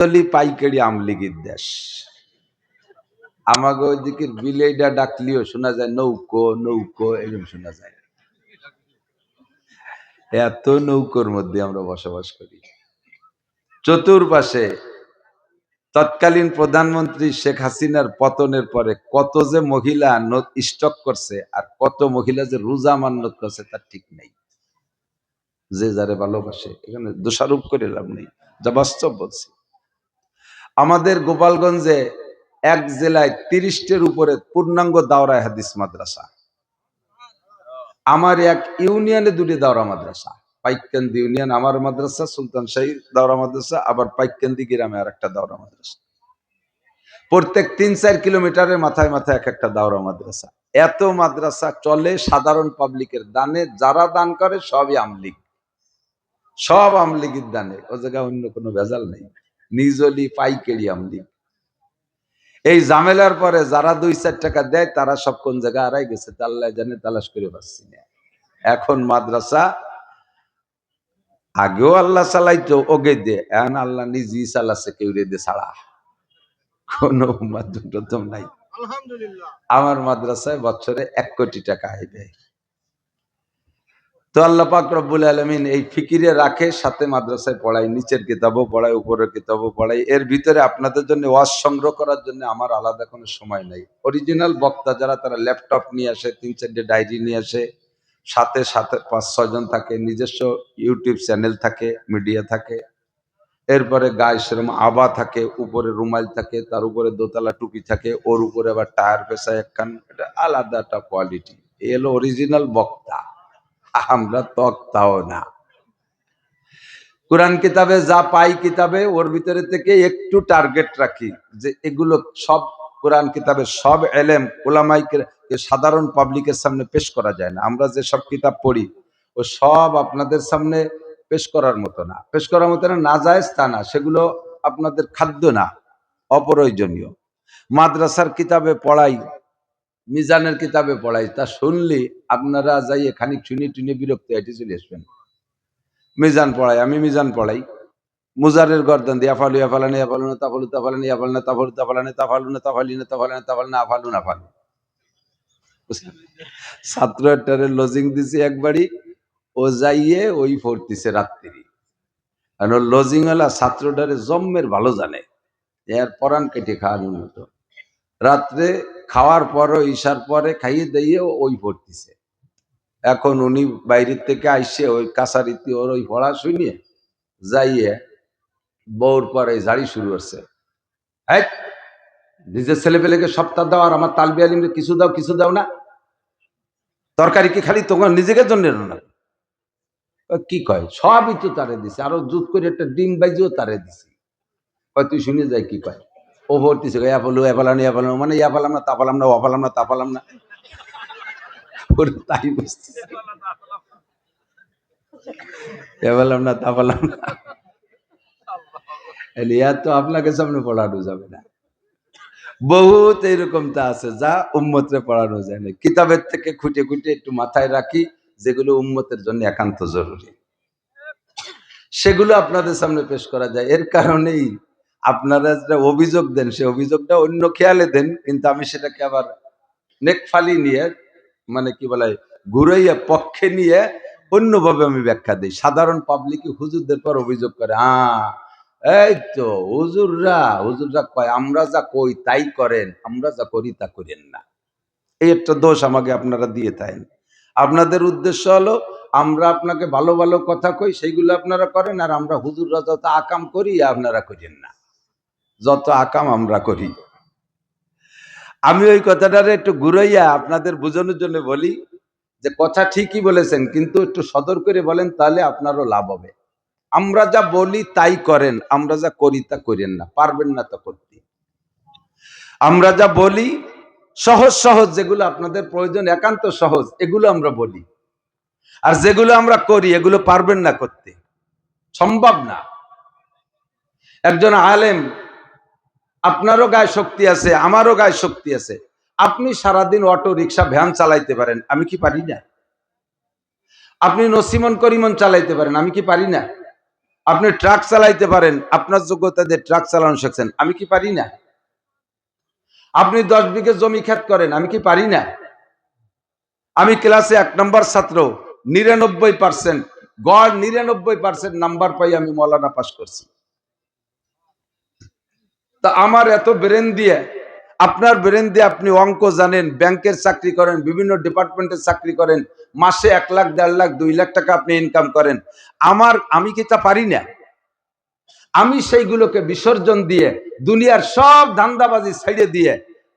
তলি পাইকারি আমলিগির দেশ। আমাকে ওইদিকে বিলেইডা ডাকলিও শোনা যায়, নৌকো নৌকো, এরকম শোনা যায়। এত নৌকোর মধ্যে আমরা বসবাস করি। চতুর্পাশে তৎকালীন প্রধানমন্ত্রী শেখ হাসিনার পতনের পরে কত যে মহিলা স্টক করছে আর কত মহিলা যে রোজা মান্যত করছে তার ঠিক নেই। যে যারে ভালোবাসে, এখানে দোষারোপ করে লাভ নেই। যা বাস্তব বলছি। আমাদের গোপালগঞ্জে এক জেলায় তিরিশটের উপরে পূর্ণাঙ্গ দাওরায় হাদিস মাদ্রাসা। আমার এক ইউনিয়নে দুটি দাওরা মাদ্রাসা। পাইকান্দি ইউনিয়ন আমার মাদ্রাসা, সুলতান শাহী দাওরা মাদ্রাসা, আবার পাইকান্দি গ্রামে আর একটা দাওরা মাদ্রাসা। প্রত্যেক তিন চার কিলোমিটারের মাথায় মাথায় এক একটা দাওরা মাদ্রাসা। এত মাদ্রাসা চলে সাধারণ পাবলিকের দানে, যারা দান করে সবই আমলিগ সব আমলিগের দানে, ও জায়গায় অন্য কোনো ভেজাল নেই। নিজলি পাইকারি আমলিগ এই ঝামেলার পরে যারা দুই চার টাকা দেয় তারা সব কোন জায়গায় হারাই গেছে তা আল্লাহ জানে তালাশ করে পাচ্ছি না। এখন মাদ্রাসা আগেও আল্লাহ চালাইতো ওগে দে এখন আল্লাহ নিজেই চালাচ্ছে কেউ রে দে ছাড়া। কোনো মাধ্যম নাই। আমার মাদ্রাসায় বছরে এক কোটি টাকা আয় দেয়। তো আল্লাহ পাক রব্বুল আলমিন এই ফিকিরে রাখে, সাথে মাদ্রাসায় পড়াই নিচের কিতাবও পড়াই উপরের কিতাবও পড়াই এর ভিতরে আপনাদের জন্য ওয়াজ সংগ্রহ করার জন্য আমার আলাদা কোনো সময় নাই। অরিজিনাল বক্তা যারা, তারা ল্যাপটপ নিয়ে আসে, তিন চারটে ডায়েরি নিয়ে আসে। সাথে সাথে পাঁচ ছজন থাকে, নিজস্ব ইউটিউব চ্যানেল থাকে, মিডিয়া থাকে। এরপরে গায়ে সেরম আবা থাকে, উপরে রুমাল থাকে, তার উপরে দোতলা টুপি থাকে, ওর উপরে আবার টায়ার পেশায় একখান, এটা আলাদা একটা কোয়ালিটি এ হলো অরিজিনাল বক্তা। আমরা তক্তাও না। কোরআন কিতাবে যা পাই কিতাবে, ওর ভিতরে থেকে একটু টার্গেট রাখি যে এগুলো সব কোরআন কিতাবে সব এলেম ওলামাইকে সাধারণ পাবলিকের সামনে পেশ করা যায় না। আমরা যে সব কিতাব পড়ি, ও সব আপনাদের সামনে পেশ করার মতো না। পেশ করার মতো না না যায় তা না, সেগুলো আপনাদের খাদ্য না, অপ্রয়োজনীয়। মাদ্রাসার কিতাবে পড়াই মিজানের কিতাবে পড়াই, তা শুনলি আপনারা যাই খানিক শুনি টুনি বিরক্ত এটি চলে আসবেন। মিজান পড়াই, আমি মিজান পড়াই। মুজারের গর্দান দিয়ে আফালু আফালানি আফালু না তাফালু তাফালানি আফাল না তাফালু তাফালানি তাফালু না তাফালি না তাফালি না তাফাল না আফালু ছাত্র একটারে লজিং দিছি একবারই, ও যাইয়ে ওই পড়তিছে রাত্রি কারণ লজিং হলা ছাত্রটারে জম্মের ভালো জানে, এর পরাণ কেটে খাওয়ানোর মতো। রাত্রে খাওয়ার পরও ঈশার পরে খাইয়ে দিয়ে ওই পড়তিছে এখন উনি বাইরের থেকে আইসে ওই কাছারিতে ওর ওই পড়া শুনিয়ে যাইয়ে বউর পরে ঝাড়ি শুরু করছে। এই, নিজের ছেলে পেলেকে সপ্তাহ দাও আর আমার তালবি আলিমকে কিছু দাও কিছু দাও না। তরকারি কি খালি তোমার নিজেকে জন্য না? কি কয়? সবই তো তারে দিছে। আরও জুত করে একটা ডিম বাইজিও তারে দিছে। কয় তুই শুনে যাই কি কয়? ও ভর্তিছে ইয়া বলল এ পালাম ইয়া পালাম মানে ইয়া পালাম না, তা পালাম না, ও পালাম না, তা পালাম না। তাই বুঝতেছে এ পালাম না, তা পালাম না। তো আপনাকে সামনে পড়ানো যাবে না। বহুত এরকম তা আছে, যা উম্মতরে পড়ানো যায় না। কিতাবের থেকে খুঁটে খুঁটে একটু মাথায় রাখি, যেগুলো উম্মতের জন্য একান্ত জরুরি। সেগুলো আপনাদের সামনে পেশ করা যায়। এর কারণেই আপনারা যেটা অভিযোগ দেন, সে অভিযোগটা অন্য খেয়ালে দেন, কিন্তু আমি সেটাকে আবার নেকফালি নিয়ে মানে কি বলে, ঘুরাইয়া পক্ষে নিয়ে অন্যভাবে আমি ব্যাখ্যা দিই। সাধারণ পাবলিক হুজুরদের পর অভিযোগ করে হ্যাঁ এই তো হুজুররা হুজুররা কয়, আমরা যা কই তাই করেন, আমরা যা করি তা করেন না। এই একটা দোষ আমাকে আপনারা দিয়ে থাকেন। আপনাদের উদ্দেশ্য হলো, আমরা আপনাকে ভালো ভালো কথা কই, সেইগুলো আপনারা করেন, আর আমরা হুজুররা যত আকাম করি, আপনারা করেন না। যত আকাম আমরা করি। আমি ওই কথাটারে একটু ঘুরাইয়া আপনাদের বোঝানোর জন্য বলি যে কথা ঠিকই বলেছেন, কিন্তু একটু সদর করে বলেন, তাহলে আপনারও লাভ হবে। আমরা যা বলি তাই করেন, আমরা যা করি তা করেন না, পারবেন না তা করতে। আমরা যা বলি সহজ সহজ, যেগুলো আপনাদের প্রয়োজন, একান্ত সহজ, এগুলো আমরা বলি। আর যেগুলো আমরা করি, এগুলো পারবেন না করতে। সম্ভব না। একজন আলেম আপনারও গায়ে শক্তি আছে, আমারও গায়ে শক্তি আছে। আপনি সারাদিন অটো, রিক্সা, ভ্যান চালাইতে পারেন, আমি কি পারি না? আপনি নসিমন, করিমন চালাইতে পারেন, আমি কি পারি না? আপনি ট্রাক চালাইতে পারেন, আপনার যোগ্যতা দিয়ে ট্রাক চালানো শিখছেন, আমি কি পারি না? আপনি দশ বিঘে জমি খ্যাত করেন, আমি কি পারি না? আমি ক্লাসে এক নম্বর ছাত্র, নিরানব্বই পার্সেন্ট, গড় নিরানব্বই পার্সেন্ট নাম্বার পাই আমি মৌলানা পাশ করছি। তা আমার এত ব্রেন দিয়ে, আপনার ব্রেন দিয়ে আপনি অঙ্ক জানেন, ব্যাংকের চাকরি করেন, বিভিন্ন ডিপার্টমেন্টের চাকরি করেন, মাসে এক লাখ, দেড় লাখ, দুই লাখ টাকা আপনি ইনকাম করেন। আমার, আমি কি তা পারি না? আমি সেইগুলোকে বিসর্জন দিয়ে, দুনিয়ার সব ধান্দাবাজি ছেড়ে দিয়ে,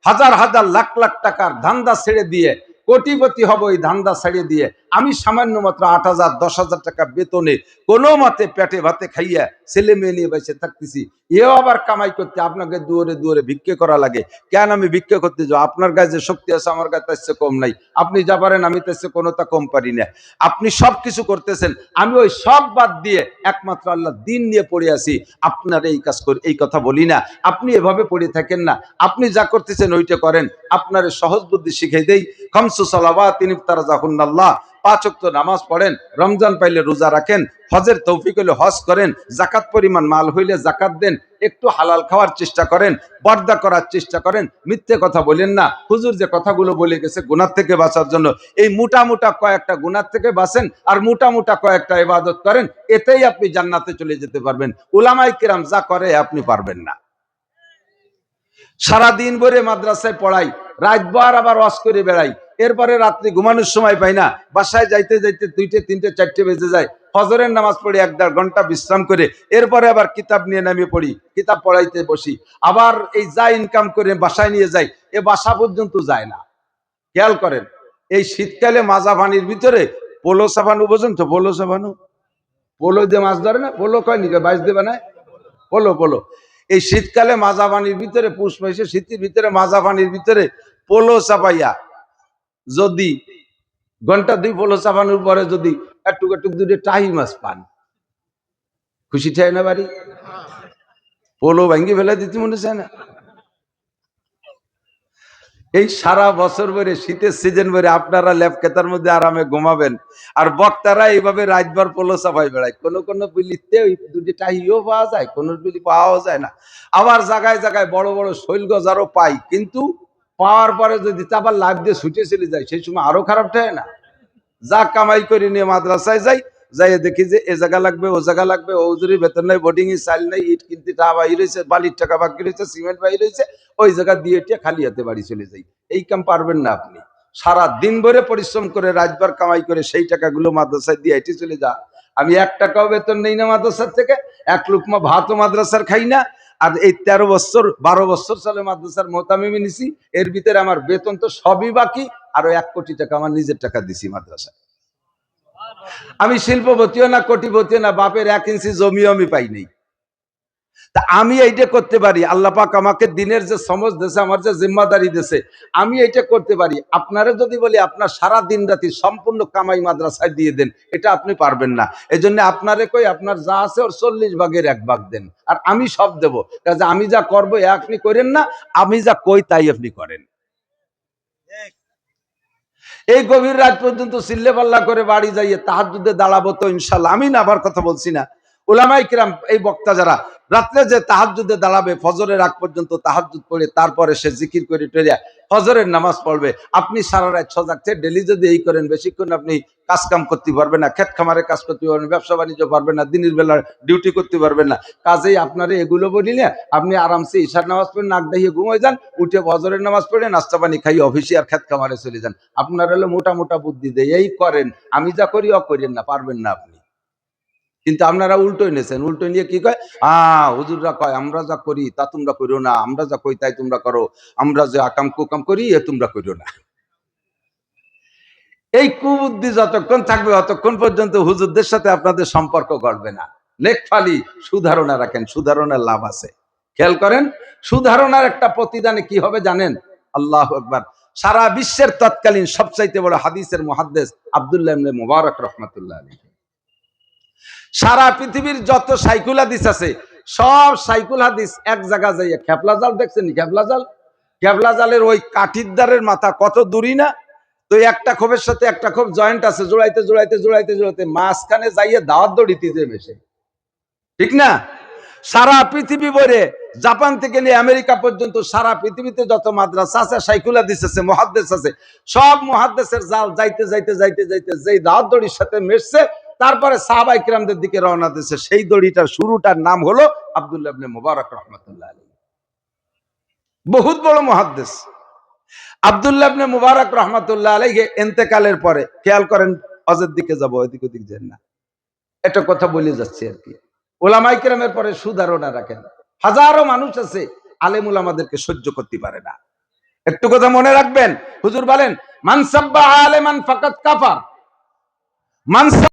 হাজার হাজার লাখ লাখ টাকার ধান্দা ছেড়ে দিয়ে, কোটিপতি হব এই ধান্দা ছেড়ে দিয়ে আমি সামান্য মাত্র আট হাজার, দশ হাজার টাকা বেতনে কোনো মতে পেটে ভাতে খাইয়া ছেলে মেয়ে নিয়ে বেঁচে থাকতেছি। এও আবার কামাই করতে আপনাকে দুয়ারে দুয়ারে ভিক্ষে করা লাগে। কেন আমি ভিক্ষে করতে যাও আপনার গায়ে যে শক্তি আছে, আমার গায়ে তার চেয়ে কম নাই। আপনি যা পারেন, আমি তার চেয়ে কোনোটা কম পারি না। আপনি সব কিছু করতেছেন। আমি ওই সব বাদ দিয়ে একমাত্র আল্লাহ দিন নিয়ে পড়ে আছি। আপনার এই কাজ করে, এই কথা বলি না। আপনি এভাবে পড়ে থাকেন না। আপনি যা করতেছেন, ওইটা করেন। আপনার সহজ বুদ্ধি শিখে দেই। খমসু সালাবা তিনি তারা জাহুন আল্লাহ পাঁচ ওয়াক্ত নামাজ পড়েন, রমজান পাইলে রোজা রাখেন, হজের তৌফিক হলে হজ করেন, জাকাত পরিমাণ মাল হইলে জাকাত দেন, একটু হালাল খাওয়ার চেষ্টা করেন, বর্দা করার চেষ্টা করেন, মিথ্যে কথা বলেন না। হুজুর যে কথাগুলো বলে গেছে গুনার থেকে বাঁচার জন্য, এই মোটা মোটা কয়েকটা গুনার থেকে বাঁচেন আর মোটা মোটা কয়েকটা ইবাদত করেন, এতেই আপনি জান্নাতে চলে যেতে পারবেন। উলামাই কিরাম যা করে, আপনি পারবেন না। সারা দিন ভরে মাদ্রাসায় পড়াই রাতবার আবার ওয়াশ করে বেড়াই এরপরে রাত্রি ঘুমানোর সময় পাই না। বাসায় যাইতে যাইতে দুইটে, তিনটে, চারটে বেজে যায়। ফজরের নামাজ পড়ি এক দেড় ঘণ্টা বিশ্রাম করে, এরপরে আবার কিতাব নিয়ে নামিয়ে পড়ি, কিতাব পড়াইতে বসি। আবার এই যা ইনকাম করে বাসায় নিয়ে যাই, এ বাসা পর্যন্ত যায় না। খেয়াল করেন, এই শীতকালে মাজা পানির ভিতরে পোলো সাবানু বোঝেন তো পোলো সাবানু পোলো দিয়ে মাছ ধরে না? পোলো কয় নিকে? বাইশ দেবে না পোলো পোলো। এই শীতকালে মাজা পানির ভিতরে পুষ মাসে শীতের ভিতরে মাজা পানির ভিতরে পোলো চাপাইয়া যদি ঘণ্টা দুই পোলো চাপানোর পরে যদি একটু একটু দুটো টাই মাছ পান। খুশি চাই না বাড়ি? পোলো ভাঙ্গি ফেলে দিতে মনে চায় না। এই সারা বছর ভরে শীতের সিজন ভরে আপনারা ল্যাব কেতার মধ্যে আরামে ঘুমাবেন। আর বক্তারা এইভাবে রাতভর পোলো চাপাই বেড়ায়। কোনো কোনো বিলিতে ওই দুটি টাহিও পাওয়া যায়, কোনো বিলি পাওয়াও যায় না। আবার জায়গায় জায়গায় বড় বড় শৈল গজারও পাই। কিন্তু পাওয়ার পরে যদি আবার লাভ দিয়ে ছুটে চলে যায়, সেই সময় আরও খারাপ হয় না? যা কামাই করে নিয়ে মাদ্রাসায় যাই যাই দেখি যে এ জায়গা লাগবে, ও জায়গা লাগবে ওজুরি বেতন নাই বোর্ডিং এ চাল নাই, ইট কিনতে টাকা বাহির হয়েছে, বালির টাকা বাকি রয়েছে, সিমেন্ট বাহির হয়েছে, ওই জায়গা দিয়ে টিয়ে খালি হাতে বাড়ি চলে যাই। এই কাম পারবেন না আপনি। সারা দিন ভরে পরিশ্রম করে রাতবার কামাই করে সেই টাকাগুলো মাদ্রাসায় দিয়ে এটি চলে যা। আমি এক টাকাও বেতন নেই না মাদ্রাসার থেকে, এক লুকমা ভাতও মাদ্রাসার খাই না আর এই তেরো বছর, বারো বছর সালে মাদ্রাসার মোতামিমি নিছি। এর ভিতরে আমার বেতন তো সবই বাকি, আরও এক কোটি টাকা আমার নিজের টাকা দিছি মাদ্রাসায়। আমি শিল্পপতিও না, কোটিপতিও না, বাপের এক ইঞ্চি জমিও আমি পাইনি তা আমি এইটা করতে পারি। আল্লাহ পাক আমাকে দিনের যে সমজ দেশে আমার যে জিম্মাদারি দেশে আমি এইটা করতে পারি। আপনারা যদি বলি, আপনার সারা দিন রাতি সম্পূর্ণ কামাই মাদ্রাসায় দিয়ে দেন, এটা আপনি পারবেন না। এই জন্য আপনারে কই, আপনার যা আছে ওর চল্লিশ ভাগের এক ভাগ দেন। আর আমি সব দেবো। কাজে আমি যা করব আপনি করেন না, আমি যা কই, তাই আপনি করেন। এই গভীর রাত পর্যন্ত সিল্লে পাল্লা করে বাড়ি যাইয়ে তাহার যুদ্ধে দাঁড়াবো তো ইনশাল্লাহ। আমি না আবার কথা বলছি না। ওলামাই কিরাম, এই বক্তা যারা রাত্রে যে তাহাজুদে দাঁড়াবে, ফজরের আগ পর্যন্ত তাহাজুদ পড়ে, তারপরে সে জিকির করে টেরিয়া, ফজরের নামাজ পড়বে। আপনি সারা রাত সজাগছে ডেলি যদি এই করেন, বেশিক্ষণ আপনি কাজ কাম করতে পারবেন না, ক্ষেত খামারে কাজ করতে পারবেন ব্যবসা বাণিজ্য পারবেন না, দিনের বেলা ডিউটি করতে পারবেন না। কাজেই আপনারে এগুলো বলিলে আপনি আরামসে ঈশার নামাজ পড়ে, নাক দাহিয়ে ঘুমিয়ে যান, উঠে ফজরের নামাজ পড়ে, নাস্তা পানি খাই অফিসে আর ক্ষেত খামারে চলে যান। আপনার হলো মোটা মোটা বুদ্ধি দেয়, এই করেন, আমি যা করি অ করেন না, পারবেন না আপনি। কিন্তু আপনারা উল্টো নিয়েছেন উল্টো নিয়ে কি কয়? আহ হুজুররা কয়, আমরা যা করি তা তোমরা করো না, আমরা যা কই তাই তোমরা করো, আমরা যে আকাম কুকাম করি এ তোমরা করো না। এই কুবুদ্ধি যতক্ষণ থাকবে ততক্ষণ পর্যন্ত হুজুরদের সাথে আপনাদের সম্পর্ক ঘটবে না। লেখফালি সুধারণা রাখেন, সুধারণার লাভ আছে। খেয়াল করেন, সুধারণার একটা প্রতিদানে কি হবে জানেন? আল্লাহ একবার সারা বিশ্বের তৎকালীন সবচাইতে বড় হাদিসের মহাদ্দেশ আবদুল্লাহ মুবারক রহমতুল্লাহ আলী সারা পৃথিবীর যত সাইকুল হাদিস আছে, সব সাইকুল হাদিস এক জায়গা যাইয়া খেপলা জাল দেখছেন খেপলা জাল? খেপলা জালের ওই কাঠির দ্বারের মাথা কত দূরই না? তো একটা খোপের সাথে একটা খোপ জয়েন্ট আছে, জোড়াইতে জোড়াইতে জোড়াইতে জোড়াইতে মাঝখানে যাইয়ে দাওয়াত দড়িতে যে মেশে ঠিক না? সারা পৃথিবী বলে জাপান থেকে নিয়ে আমেরিকা পর্যন্ত সারা পৃথিবীতে যত মাদ্রাসা আছে, সাইকুলা দিস আছে মহাদ্দেশ আছে, সব মহাদ্দেশের জাল যাইতে যাইতে যাইতে যাইতে যেই দাঁত দড়ির সাথে মেশছে তারপরে সাহাবাই কিরামদের দিকে রওনা দিচ্ছে সেই দড়িটার শুরুটার নাম হলো আব্দুল্লাহ মুবারক রহমতুল্লাহ আলী বহুত বড় মহাদ্দেশ আব্দুল্লাহ মুবারক রহমতুল্লাহ আলাইকে এন্তেকালের পরে, খেয়াল করেন, অজের দিকে যাব, ওইদিক ওদিক যেন না। একটা কথা বলে যাচ্ছে আর কি। ওলামাই কেরামের পরে সুধারণা রাখেন। হাজারো মানুষ আছে, আলেমুল আমাদেরকে সহ্য করতে পারে না। একটু কথা মনে রাখবেন। হুজুর বলেন মানসাব্বা আলেমান ফাকাত কাফার। মানসাব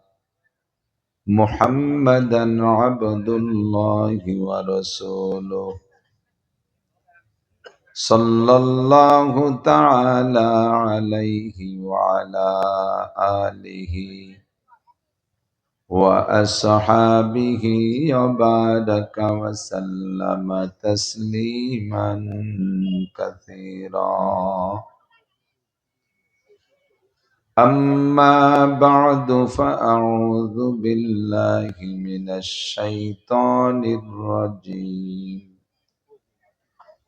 محمدا عبد الله ورسوله. صلى الله تعالى عليه وعلى آله وأصحابه وبارك وسلم تسليما كثيرا. أما بعد فأعوذ بالله من الشيطان الرجيم.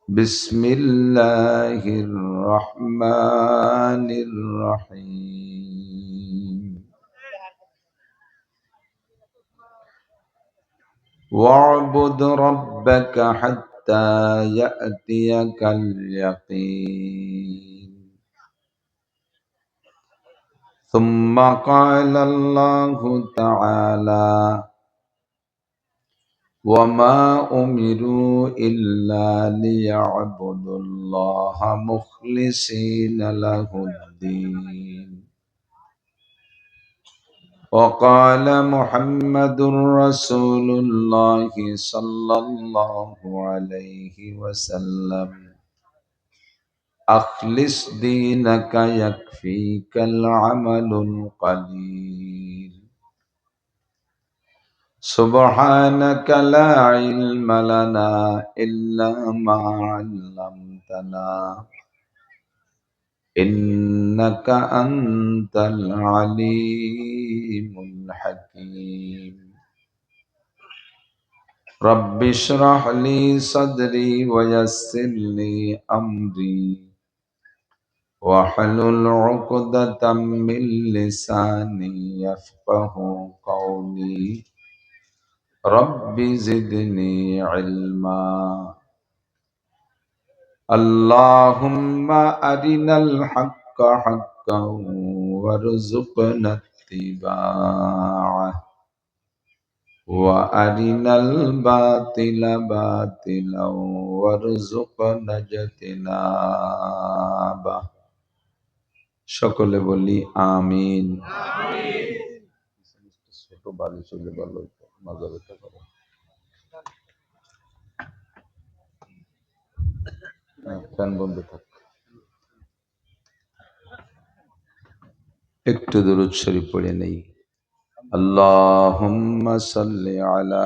بسم الله الرحمن الرحيم. واعبد ربك حتى يأتيك اليقين. ثم قال الله تعالى وما أمروا إلا ليعبدوا الله مخلصين له الدين. وقال محمد رسول الله صلى الله عليه وسلم أخلص دينك يكفيك العمل القليل. سبحانك لا علم لنا إلا ما علمتنا. إنك أنت العليم الحكيم. رب اشرح لي صدري ويسر لي أمري. واحلل عقدة من لساني يفقه قولي. رب زدني علما. اللهم أرنا الحق حقا وارزقنا اتباعه. وأرنا الباطل باطلا وارزقنا اجتنابه. সকলে বলি আমিন। ছোট চলে মজা পারো ফ্যান বন্ধ থাক। একটু দরুদ শরীফ পড়ে নেই। আল্লাহুম্মা সাল্লি আলা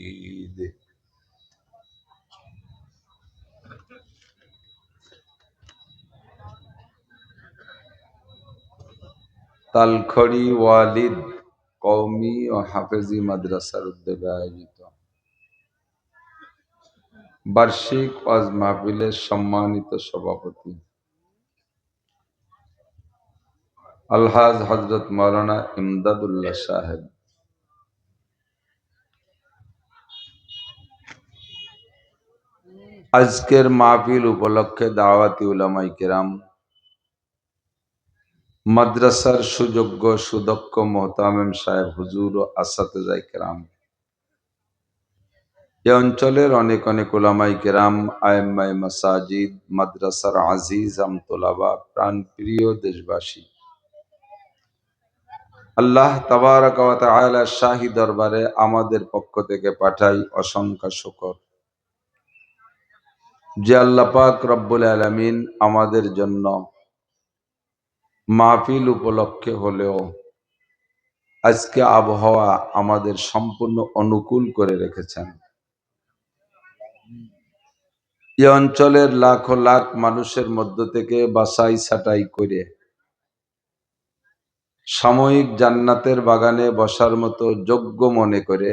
তালখড়ি ওয়ালিদ কওমি ও হাফেজি মাদ্রাসার উদ্যোগে আয়োজিত। বার্ষিক ওয়াজ মাহফিলের সম্মানিত সভাপতি আলহাজ হজরত মৌলানা ইমদাদুল্লাহ সাহেব। আজকের মাহফিল উপলক্ষে দাওয়াতি উলামাই কেরাম মাদ্রাসার সুযোগ্য সুদক্ষ মোহতামেম সাহেব হুজুর ও আসাতেজাই কেরাম। এ অঞ্চলের অনেক অনেক ওলামাই কেরাম আয়েম্মাই মাসাজিদ, মাদ্রাসার আজিজ, আমতোলাবা প্রাণ প্রিয় দেশবাসী। আল্লাহ তাবারক ওয়া তাআলা শাহী দরবারে আমাদের পক্ষ থেকে পাঠাই অসংখ্য শকর। যে আল্লাহ পাক রব্বুল আলামিন আমাদের জন্য মাহফিল উপলক্ষে হলেও আজকে আবহাওয়া আমাদের সম্পূর্ণ অনুকূল করে রেখেছেন। এ অঞ্চলের লাখো লাখ মানুষের মধ্য থেকে বাসাই ছাটাই করে সাময়িক জান্নাতের বাগানে বসার মতো যোগ্য মনে করে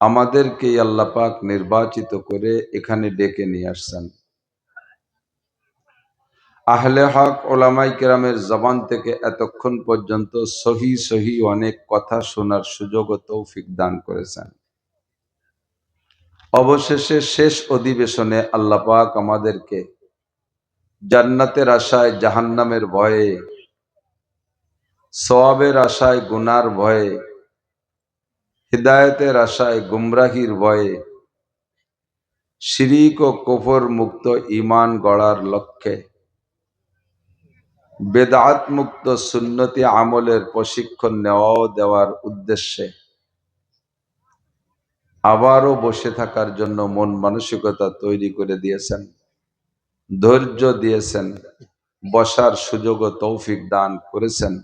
আমাদেরকে আল্লাপাক নির্বাচিত করে এখানে ডেকে নিয়ে আসছেন। আহলে হক ওলামাই কেরামের জবান থেকে এতক্ষণ পর্যন্ত সহি সহি অনেক কথা শোনার সুযোগ ও তৌফিক দান করেছেন। অবশেষে শেষ অধিবেশনে আল্লাপাক আমাদেরকে জান্নাতের আশায়, জাহান্নামের ভয়ে, সওয়াবের আশায়, গুনার ভয়ে, হৃদায়তের আশায়, গুমরাহির ভয়ে শিরিক ও কফর মুক্ত ইমান গড়ার লক্ষ্যে বেদাত মুক্ত সুন্নতি আমলের প্রশিক্ষণ নেওয়াও দেওয়ার উদ্দেশ্যে। আবারও বসে থাকার জন্য মন মানসিকতা তৈরি করে দিয়েছেন। ধৈর্য দিয়েছেন। বসার সুযোগ ও তৌফিক দান করেছেন।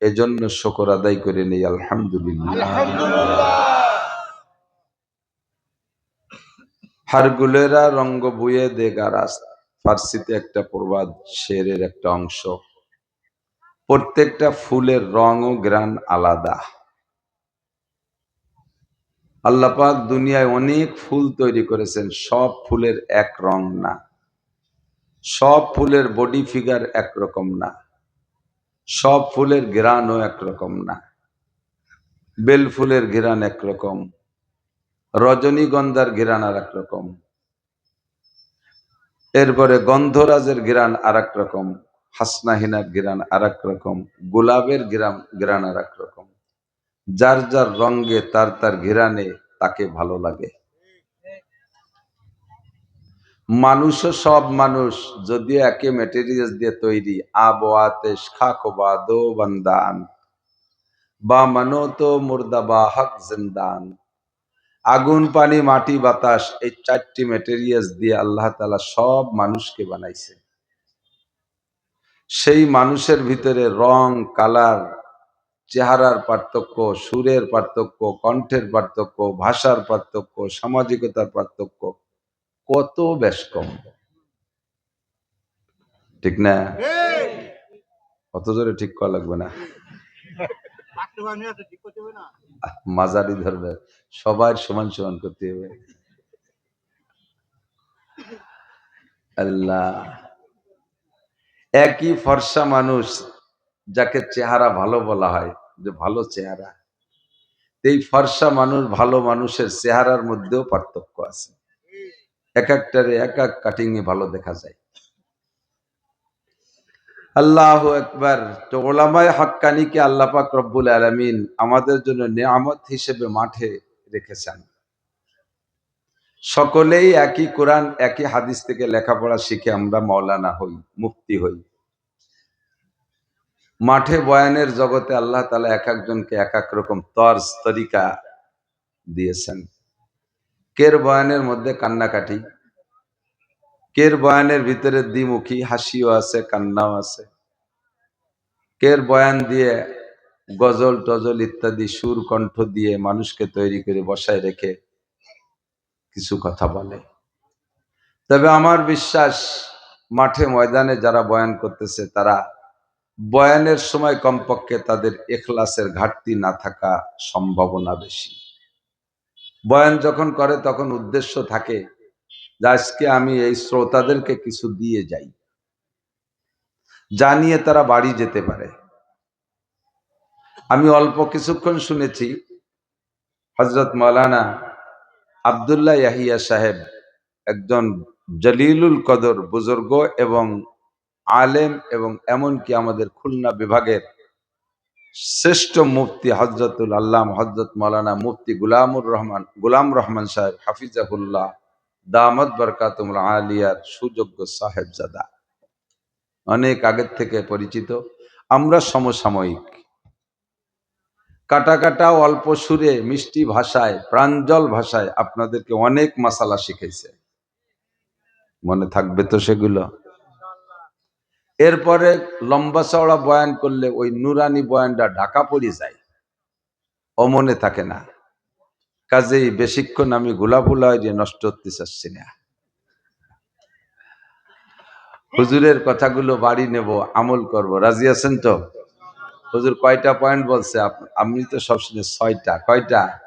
এজন্য শকর আদায় করে নেই, আলহামদুলিল্লাহ। হারগুলেরা রঙ্গ বুয়ে দে গারাস ফার্সিতে একটা প্রবাদ শেরের একটা অংশ। প্রত্যেকটা ফুলের রং ও গ্রান আলাদা। আল্লাপাক দুনিয়ায় অনেক ফুল তৈরি করেছেন, সব ফুলের এক রং না। সব ফুলের বডি ফিগার একরকম না। সব ফুলের ঘেরানও একরকম না। বেল ফুলের ঘেরান একরকম। রজনীগন্ধার ঘেরান আর একরকম। এরপরে গন্ধরাজের ঘেরান আর রকম, হাসনাহিনার ঘেরান আর রকম, গোলাপের ঘেরান ঘেরান আর রকম। যার যার রঙ্গে তার তার ঘেরানে তাকে ভালো লাগে। মানুষও সব মানুষ, যদিও একে মেটেরিয়ালস দিয়ে তৈরি আবো আতেশ খাকোবা দো বা মানো তো মুর্দাবা জিন্দান। আগুন পানি মাটি বাতাস এই চারটি মেটেরিয়ালস দিয়ে আল্লাহ তালা সব মানুষকে বানাইছে। সেই মানুষের ভিতরে রং কালার চেহারার পার্থক্য সুরের পার্থক্য কণ্ঠের পার্থক্য ভাষার পার্থক্য সামাজিকতার পার্থক্য কত বেশ কম। ঠিক না? অত জোরে ঠিক করা লাগবে না। মাঝারি ধরবে। সবার সমান সমান করতে হবে। আল্লাহ। একই ফর্সা মানুষ যাকে চেহারা ভালো বলা হয়, যে ভালো চেহারা। এই ফর্সা মানুষ ভালো মানুষের চেহারার মধ্যেও পার্থক্য আছে। এক একটারে এক এক কাটিং এ ভালো দেখা যায়। আল্লাহ একবার তো ওলামায় হাক্কানিকে আল্লাহ পাক রব্বুল আলমিন আমাদের জন্য নিয়ামত হিসেবে মাঠে রেখেছেন। সকলেই একই কোরআন, একই হাদিস থেকে লেখাপড়া শিখে আমরা মৌলানা হই মুক্তি হই। মাঠে বয়ানের জগতে আল্লাহ তালা এক একজনকে এক এক রকম তর্জ, তরিকা দিয়েছেন। কের বয়ানের মধ্যে কান্নাকাটি? কের বয়ানের ভিতরে দ্বিমুখী? হাসিও আছে, কান্নাও আছে। কের বয়ান দিয়ে গজল টজল ইত্যাদি সুর কণ্ঠ দিয়ে মানুষকে তৈরি করে বসায় রেখে কিছু কথা বলে। তবে আমার বিশ্বাস, মাঠে ময়দানে যারা বয়ান করতেছে, তারা বয়ানের সময় কমপক্ষে তাদের এখলাসের ঘাটতি না থাকা সম্ভাবনা বেশি। বয়ান যখন করে, তখন উদ্দেশ্য থাকে আজকে আমি এই শ্রোতাদেরকে কিছু দিয়ে যাই। জানিয়ে তারা বাড়ি যেতে পারে। আমি অল্প কিছুক্ষণ শুনেছি হজরত মৌলানা আবদুল্লাহ ইয়াহিয়া সাহেব একজন জলিলুল কদর বুজুর্গ এবং আলেম এবং এমনকি আমাদের খুলনা বিভাগের শ্রেষ্ঠ মুফতি হজরতুল আল্লাহ হজরত মৌলানা মুফতি গুলামুর রহমান, গুলাম রহমান সাহেব, হাফিজাহুল্লাহ। দামদ বরকাতুল আলিয়ার সুযোগ্য সাহেবজাদা। অনেক আগের থেকে পরিচিত। আমরা সমসাময়িক। কাটা কাটা অল্প সুরে মিষ্টি ভাষায় প্রাঞ্জল ভাষায় আপনাদেরকে অনেক মাসালা শিখাইছে। মনে থাকবে তো সেগুলো। এরপরে লম্বা চওড়া বয়ান করলে ওই নুরানি বয়ানটা ঢাকা পড়ে যায়। অমনে থাকে না। কাজেই বেশিক্ষণ আমি গোলাপুলা দিয়ে নষ্ট করতে চাচ্ছি না। হুজুরের কথাগুলো বাড়ি নেব, আমল করব। রাজি আছেন তো? হুজুর কয়টা পয়েন্ট বলছে? আপ- আমি তো সবসময় ছয়টা। কয়টা?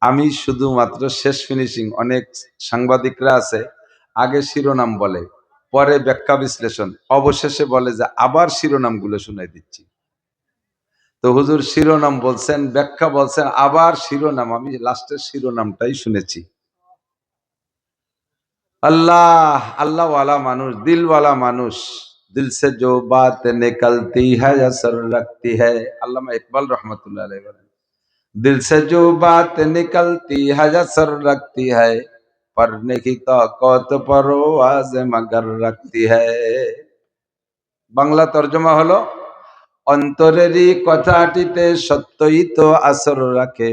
আমি শুধুমাত্র শেষ ফিনিশিং অনেক সাংবাদিকরা আছে, আগে শিরোনাম বলে, পরে ব্যাখ্যা বিশ্লেষণ, অবশেষে বলে যে আবার শিরোনামগুলো শুনে দিচ্ছি। তো হুজুর শিরোনাম বলছেন, ব্যাখ্যা বলছেন, আবার শিরোনাম, আমি লাস্টের শিরোনামটাই শুনেছি। আল্লাহ, আল্লাহওয়ালা মানুষ, দিলওয়ালা মানুষ, দিল সে যো বাত নিকলতি হসর সর রাখতি হ্যাঁ ইকবাল রহমতুল্লাহ বলেন, দিল সে যো বাত নিকলতি হসর সর রাখতি হ্যাঁ পড়নে কি তাকত পরো আজ মগর রাখতি হ্যাঁ বাংলা তর্জমা হলো অন্তরেরই কথাটিতে সত্যই তো আসর রাখে,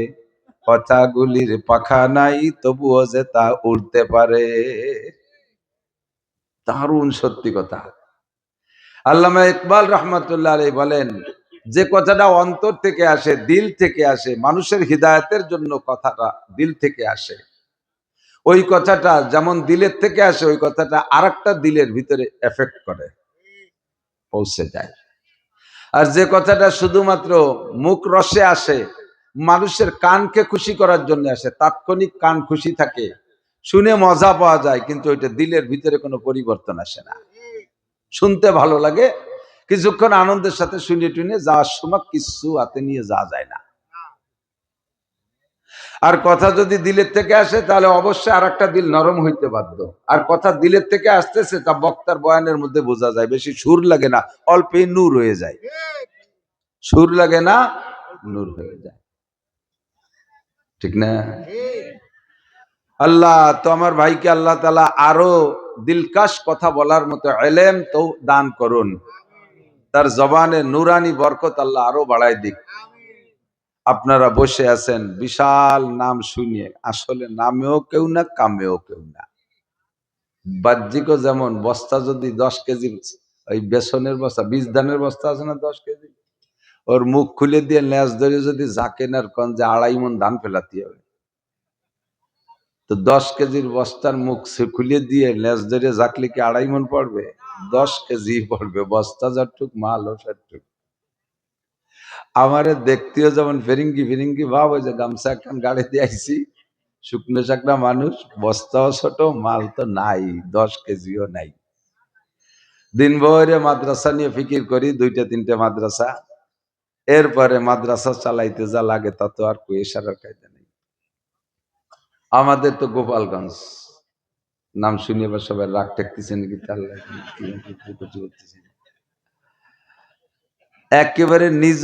কথাগুলির পাখা নাই তবুও যে তা উড়তে পারে। দারুণ সত্যি কথা। আল্লামা ইকবাল রহমতুল্লাহ আলী বলেন, যে কথাটা অন্তর থেকে আসে, দিল থেকে আসে, মানুষের হৃদায়তের জন্য কথাটা দিল থেকে আসে। ওই কথাটা যেমন দিলের থেকে আসে, ওই কথাটা আরেকটা দিলের ভিতরে এফেক্ট করে, পৌঁছে যায়। আর যে কথাটা শুধুমাত্র মুখ রসে আসে, মানুষের কানকে খুশি করার জন্য আসে, তাৎক্ষণিক কান খুশি থাকে, শুনে মজা পাওয়া যায়, কিন্তু ওইটা দিলের ভিতরে কোনো পরিবর্তন আসে না। শুনতে ভালো লাগে, কিছুক্ষণ আনন্দের সাথে শুনে টুনে যাওয়ার সময় কিছু হাতে নিয়ে যাওয়া যায় না। আর কথা যদি দিলের থেকে আসে, তাহলে অবশ্যই আর একটা দিল নরম হইতে বাধ্য। আর কথা দিলের থেকে আসতেছে, তা বক্তার বয়ানের মধ্যে বোঝা যায়, বেশি সুর লাগে না অল্পেই নূর হয়ে যায়। সুর লাগে না, নূর হয়ে যায়। ঠিক না? আল্লাহ, তো আমার ভাইকে আল্লাহ তালা আরও দিলকাশ কথা বলার মতো এলেম তো দান করুন। তার জবানে নুরানি বরকত আল্লাহ আরও বাড়াই দিক। আপনারা বসে আছেন, বিশাল নাম শুনিয়ে। আসলে নামেও কেউ না, কামেও কেউ না। বাহ্যিকও যেমন, বস্তা যদি দশ কেজি, ওই বেসনের বস্তা, বীজ ধানের বস্তা আছে না দশ কেজি? ওর মুখ খুলে দিয়ে ল্যাস ধরে যদি ঝাঁকেন আর কন যে আড়াই মন ধান ফেলাতে হবে। তো দশ কেজির বস্তার মুখ খুলে দিয়ে লেজ ধরে ঝাঁকলে কি আড়াই মন পড়বে? দশ কেজি পড়বে, বস্তা যারটুক মাল ও সারটুক আমারে দেখতেও যেমন ফেরিঙ্গি ফিরিঙ্গি ভাব, ওই যে গামছা একখান গাড়ি দিয়ে আইছি। শুকনো চাকরা মানুষ, বস্তাও ছোট, মাল তো নাই, দশ কেজিও নাই। দিন ভরে মাদ্রাসা নিয়ে ফিকির করি, দুইটা, তিনটে মাদ্রাসা। এরপরে মাদ্রাসা চালাইতে যা লাগে তা তো আর কুয়ে সারার কায়দা নেই। আমাদের তো গোপালগঞ্জ। নাম শুনিয়ে বা সবাই রাগ ঠেকতেছে নাকি করতেছে। একেবারে নিজ